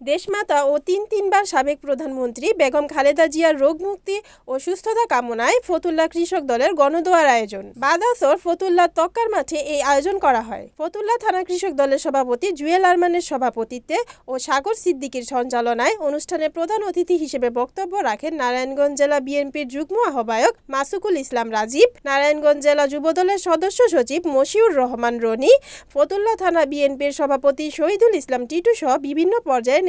দেশমাতা ও তিন তিনবার সাবেক প্রধানমন্ত্রী বেগম খালেদা জিয়ার রোগ মুক্তি ও সুস্থতা কামনায় ফতুল্লা কৃষক দলের গণদোয়ার আয়োজন। বাদাসর ফতুল্লা তক্কার মাঠে এই আয়োজন করা হয়। ফতুল্লা থানা কৃষক দলের সভাপতি জুয়েল আরমানের সভাপতিত্বে ও সাগর সিদ্দিকীর সঞ্চালনায় অনুষ্ঠানে প্রধান অতিথি হিসেবে বক্তব্য রাখেন নারায়ণগঞ্জ জেলা বিএনপির যুগ্ম আহ্বায়ক মাসুকুল ইসলাম রাজীব, নারায়ণগঞ্জ জেলা যুবদলের সদস্য সচিব মশিউর রহমান রনি, ফতুল্লা থানা বিএনপির সভাপতি শহীদুল ইসলাম টিটু সহ বিভিন্ন পর্যায়ের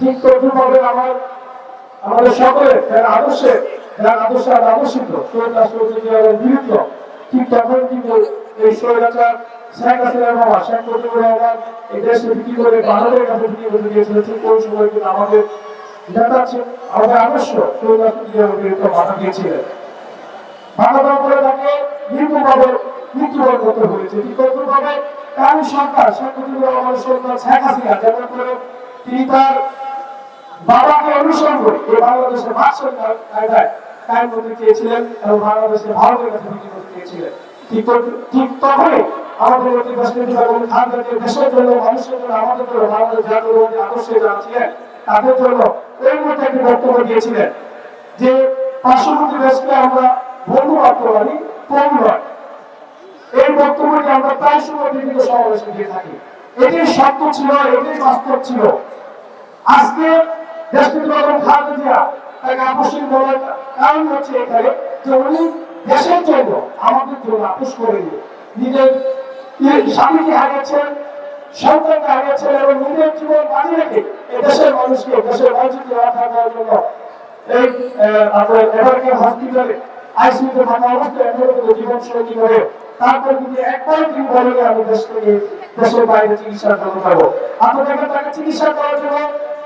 ঠিক তদ্রুপভাবে আমার, আমাদের সকলের যারা আদর্শে যারা আদর্শে আর আদর্শিত বিরুদ্ধ ঠিক তখন কিন্তু এই ঠিক মানবতার উপরে তাকে নির্মমভাবে মৃত্যুবরণ করতে হয়েছে। কি করতে কারণ সরকার শেখ মুজিবুর রহমান সরকার শেখ হাসিনা, যেমন করে তিনি তার বাবাকে অনুসরণ করে। এই বাংলাদেশের ভাষণ কায়দায় করতে চেয়েছিলেন এবং বাংলাদেশের ভারতের কাছে বিক্রি করতে চেয়েছিলেন। ঠিক তখনই আমাদের অতি দেশনেত্রী বেগম খালেদা দেশের জন্য মানুষের জন্য আমাদের জন্য বাংলাদেশ জাতীয়বাদী আদর্শে যারা ছিলেন, তাদের জন্য এর মধ্যে একটি বক্তব্য দিয়েছিলেন যে পার্শ্ববর্তী দেশকে আমরা বন্ধু পারি কম নয়। এই বক্তব্যটি আমরা প্রায় সময় বিভিন্ন সমাবেশে দিয়ে থাকি। এটি সত্য ছিল, এটি বাস্তব ছিল। আজকে দেশটির বেগম খালেদা জিয়া তাকে আপোষের বলার কারণ হচ্ছে এখানে যে উনি দেশের জন্য আমাদের জন্য আপোষ করেনি নিজের স্বামীকে হারিয়েছেন, সন্তানকে হারিয়েছেন এবং নিজের জীবন বাজি রেখে দেশের মানুষকে দেশের মানুষকে রক্ষা করার জন্য তাকে চিকিৎসা করার জন্য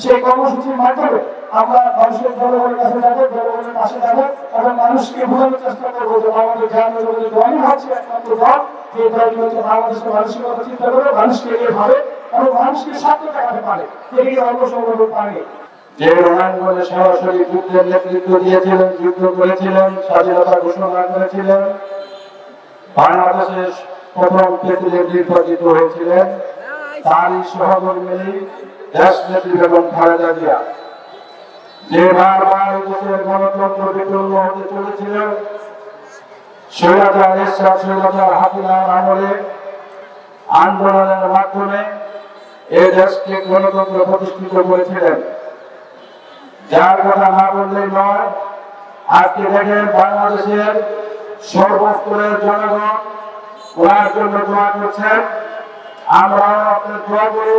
সেই কর্মসূচির মাধ্যমে আমরা মানুষের জনগণের কাছে যাব, জনগণের পাশে যাব এবং মানুষকে বোঝানোর চেষ্টা করব যে আমাদের গ্রামের জগতের দলই হচ্ছে একমাত্র দল যে দলটি হচ্ছে বাংলাদেশের মানুষের কথা চিন্তা করে মানুষকে এগিয়ে ভাবে এবং মানুষকে সত্য দেখাতে পারে, এগিয়ে অন্য পারে। যে রোহানগঞ্জে সরাসরি যুদ্ধের নেতৃত্ব দিয়েছিলেন, যুদ্ধ করেছিলেন, স্বাধীনতা ঘোষণা করেছিলেন, বাংলাদেশের প্রথম প্রেসিডেন্ট নির্বাচিত হয়েছিলেন, তারই সহকর্মী নেত্রী বেগম খালেদা জিয়া যে বারবার দেশের গণতন্ত্র বিপন্ন হতে চলেছিলেন সৈরাজার এরশাদ সৈরাজার হাতিলার আমলে আন্দোলনের মাধ্যমে এই দেশকে গণতন্ত্র প্রতিষ্ঠিত করেছিলেন। যার কথা না বললেই নয়, আজকে দেখেন বাংলাদেশের সর্বস্তরের জনগণ ওনার জন্য দোয়া করছেন। আমরা আপনার দোয়া করি।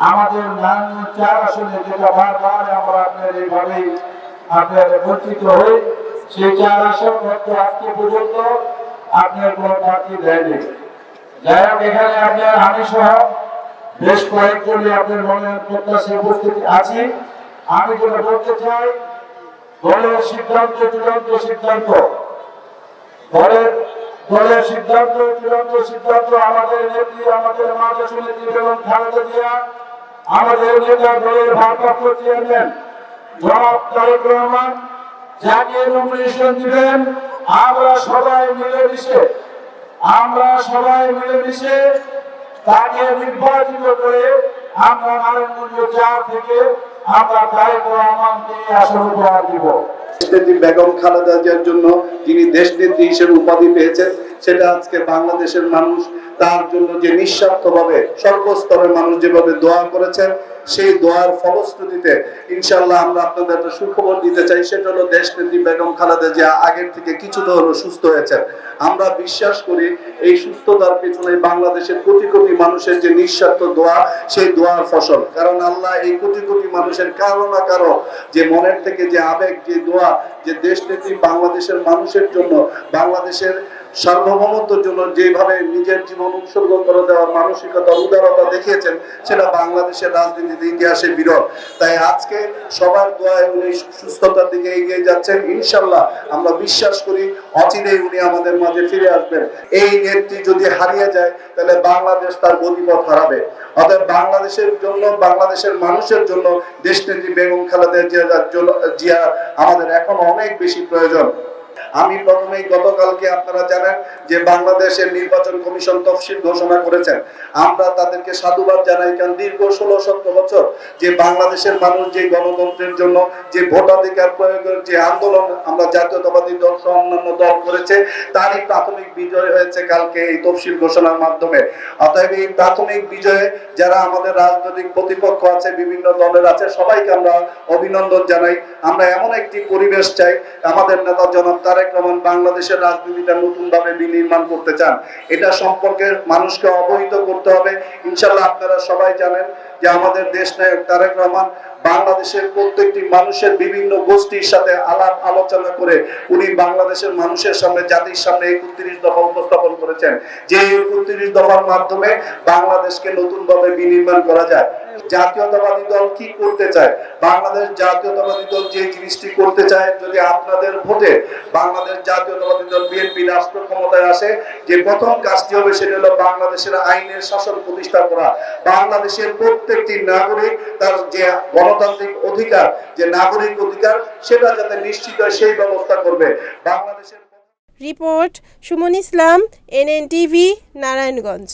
আমাদের চার আসনে যেটা বারবার আমরা আপনার এইভাবেই আপনার বঞ্চিত হই, সেই চার আসন হয়তো আজকে পর্যন্ত আপনার কোনো প্রার্থী দেয়নি। যাই হোক, এখানে আপনার আমি সহ বেশ কয়েকজনই আপনার মনের প্রত্যাশী উপস্থিতি আছি। আমি যেটা বলতে চাই, দলের সিদ্ধান্ত, চূড়ান্ত সিদ্ধান্ত। দলের দলের সিদ্ধান্ত, চূড়ান্ত সিদ্ধান্ত আমাদের নেত্রী, আমাদের মাঝে নেত্রী বেগম খালেদা জিয়া রহমান আমরা সবাই মিলেমিশে, আমরা সবাই নির্বাচিত করে আমরা থেকে আমরা দিব। বেগম খালেদা জিয়ার জন্য যিনি দেশনেত্রী হিসেবে উপাধি পেয়েছেন, সেটা আজকে বাংলাদেশের মানুষ তার জন্য যে নিঃস্বার্থভাবে সর্বস্তরের মানুষ যেভাবে দোয়া করেছেন, সেই দোয়ার ফলশ্রুতিতে ইনশাল্লাহ আমরা আপনাদের একটা সুখবর দিতে চাই, সেটা হলো দেশনেত্রী বেগম খালেদা জিয়া আগের থেকে কিছুটা হলো সুস্থ হয়েছেন। আমরা বিশ্বাস করি এই সুস্থতার পেছনে বাংলাদেশের কোটি কোটি মানুষের যে নিঃস্বার্থ দোয়া, সেই দোয়ার ফসল। কারণ আল্লাহ এই কোটি কোটি মানুষের কারও না কারও যে মনের থেকে যে আবেগ, যে দোয়া, যে দেশ নেত্রী বাংলাদেশের মানুষের জন্য, বাংলাদেশের সার্বভৌমত্বের জন্য যেভাবে নিজের জীবন উৎসর্গ করে দেওয়ার মানসিকতা, উদারতা দেখিয়েছেন, সেটা বাংলাদেশের রাজনীতিতে ইতিহাসে বিরল। তাই আজকে সবার দোয়ায় উনি সুস্থতার দিকে এগিয়ে যাচ্ছেন। ইনশাল্লাহ আমরা বিশ্বাস করি অচিরেই উনি আমাদের মাঝে ফিরে আসবেন। এই নেত্রী যদি হারিয়ে যায়, তাহলে বাংলাদেশ তার গতিপথ হারাবে। অতএব বাংলাদেশের জন্য, বাংলাদেশের মানুষের জন্য দেশনেত্রী বেগম খালেদা জন্য জিয়া আমাদের এখন অনেক বেশি প্রয়োজন। আমি প্রথমেই গতকালকে আপনারা জানেন যে বাংলাদেশের নির্বাচন কমিশন তফসিল ঘোষণা করেছেন। আমরা তাদেরকে সাধুবাদ জানাই, কারণ দীর্ঘ ষোলো সতেরো বছর যে বাংলাদেশের মানুষ যে গণতন্ত্রের জন্য যে ভোটাধিকার প্রয়োগের যে আন্দোলন আমরা জাতীয়তাবাদী দল সহ অন্যান্য দল করেছে, তারই প্রাথমিক বিজয় হয়েছে কালকে এই তফসিল ঘোষণার মাধ্যমে। অতএব এই প্রাথমিক বিজয়ে যারা আমাদের রাজনৈতিক প্রতিপক্ষ আছে, বিভিন্ন দলের আছে, সবাইকে আমরা অভিনন্দন জানাই। আমরা এমন একটি পরিবেশ চাই, আমাদের নেতা জনাব তারেক রহমান বাংলাদেশের রাজনীতিটা নতুন ভাবে বিনির্মাণ করতে চান, এটা সম্পর্কে মানুষকে অবহিত করতে হবে। ইনশাল্লাহ আপনারা সবাই জানেন যে আমাদের দেশ নায়ক তারেক রহমান বাংলাদেশের প্রত্যেকটি মানুষের বিভিন্ন গোষ্ঠীর সাথে আলাপ আলোচনা করে উনি বাংলাদেশের মানুষের সামনে, জাতির সামনে একত্রিশ দফা উপস্থাপন করেছেন। যে একত্রিশ দফার মাধ্যমে বাংলাদেশকে নতুন ভাবে বিনির্মাণ করা যায়। জাতীয়তাবাদী দল কি করতে চায়? বাংলাদেশ জাতীয়তাবাদী দল যে জিনিসটি করতে চায়, যদি আপনাদের ভোটে বাংলাদেশ জাতীয়তাবাদী দল বিএনপি রাষ্ট্র ক্ষমতায় আসে, যে প্রথম কাজটি হবে সেটা হলো বাংলাদেশের আইনের শাসন প্রতিষ্ঠা করা। বাংলাদেশের প্রত্যেকটি নাগরিক তার যে গণতান্ত্রিক অধিকার, যে নাগরিক অধিকার, সেটা যাতে নিশ্চিত হয়, সেই ব্যবস্থা করবে বাংলাদেশের report Suman Islam NN TV Narayanganj.